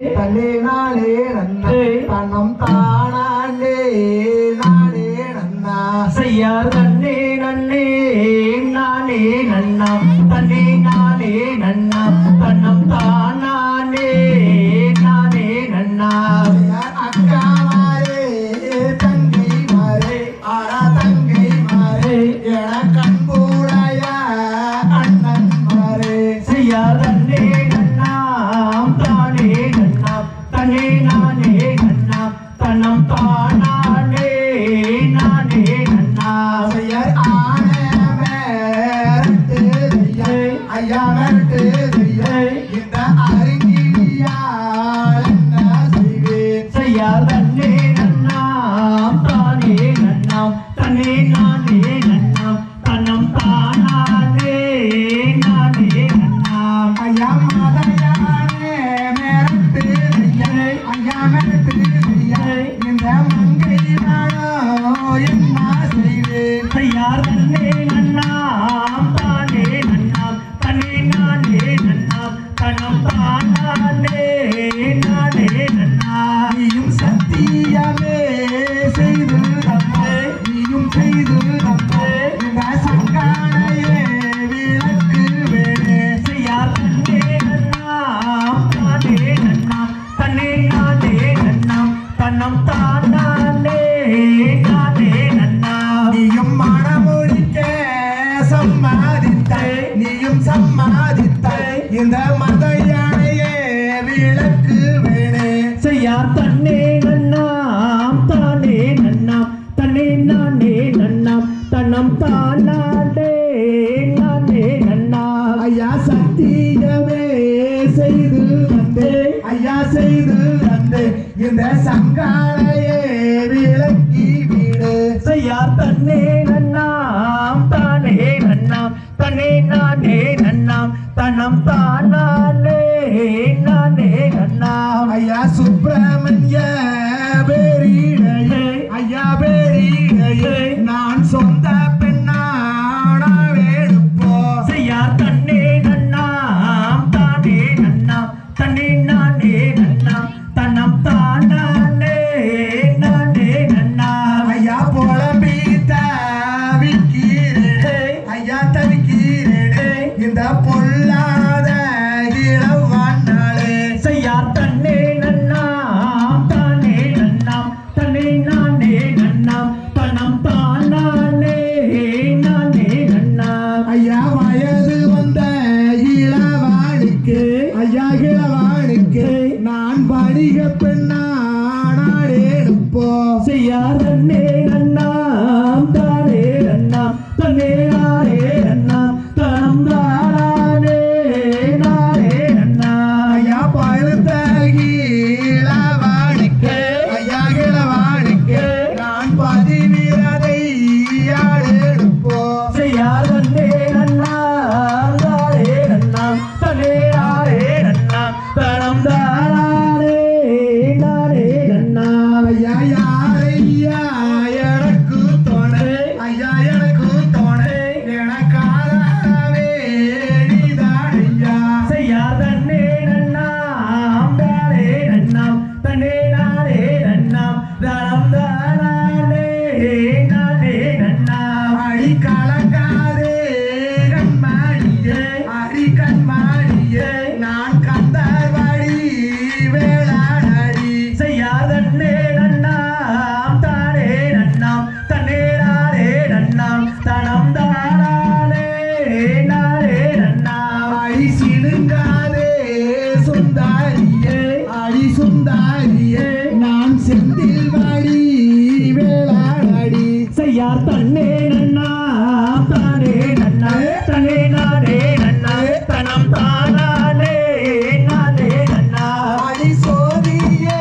தன்னே நானே நன்னா தன்னம் தானாண்டே நானே நன்னா செய்யார் தன்னே நன்னே நானே நன்னாம் தன்னே நானே நன்னாம் நானே நன்னாம் தன்னம் தானானே நானே நன்னாம் ஐயர் ஆன ஐயா ஐயா இந்த அறிஞியால் என்ன செய்வேன் செய்யார் தன்னே நன்னாம் தானே நன்னாம் தன்னே நானே நன்னாம் தன்னம் தானானே நானே நன்னாம் ஐயா செய்யார் தன்னே நன்னாம் தானே நன்னாம் தன்னே நானே நன்னாம் தன்னம் தானானே நானே நன்னாம் நீயும் சத்தியமே தன்னே நன்னாம் தானே நன்னாம். தன்னே நானே நன்னாம். தன்னம் தானானே நானே நன்னாம். ஐயா சத்தியமே செய்து தந்தே ஐயா செய்து தந்தே இந்த சங்காலையே விளக்கி வீடு. செய்யார் தன்னே நன்னாம் தானே நன்னாம். தன்னே நானே நன்னாம். தன்னம் தானானே நானே நன்னாம் ஐயா பெண்ணாடேடுப்போ தன்னே நன்னாம் தானே நன்னாம் தன்னே நானே நன்னாம் தனம் தானானே நானே நன்னாம். அடி சிணுங்காதே சுந்தாரியே அடி சுந்தாரியே நான் செந்தில் வாடி வேளாடி செய்யார் தன்னே நன்னாம் தானே நன்னாம் தன்னே நானே நன்னாம் தனம் தானானே நானே நன்னாம். அடி சோதியே